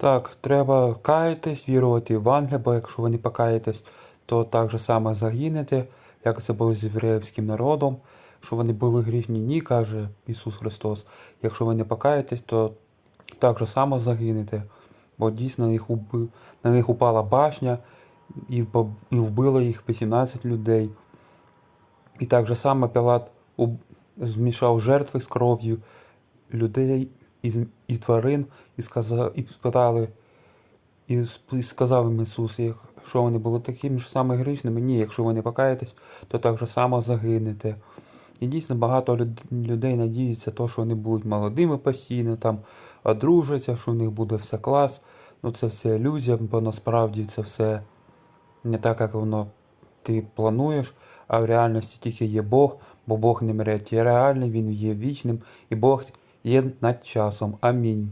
Так, треба каятись, вірувати в Євангеліє, бо якщо ви не покаєтесь, то так же само загинете, як це було з євреївським народом, що вони були грішні. Ні, каже Ісус Христос. Якщо ви не покаєтесь, то так же само загинете. Бо дійсно на них, уби... на них упала башня і, вбило їх 18 людей. І так же само Пілат уб- змішав жертви з кров'ю людей і, і тварин, і, сказав, і спитали, і, і сказав їм Ісус, якщо вони були такими ж саме грішними, ні, якщо ви не покаєтесь, то так же само загинете. І дійсно багато люд- людей надіються, то, що вони будуть молодими постійно, там одружаться, що в них буде все клас. Ну це все ілюзія, бо насправді це все не так, як воно ти плануєш, а в реальності тільки є Бог, бо Бог не мрять, є реальний, Він є вічним, і Бог є над часом. Амінь.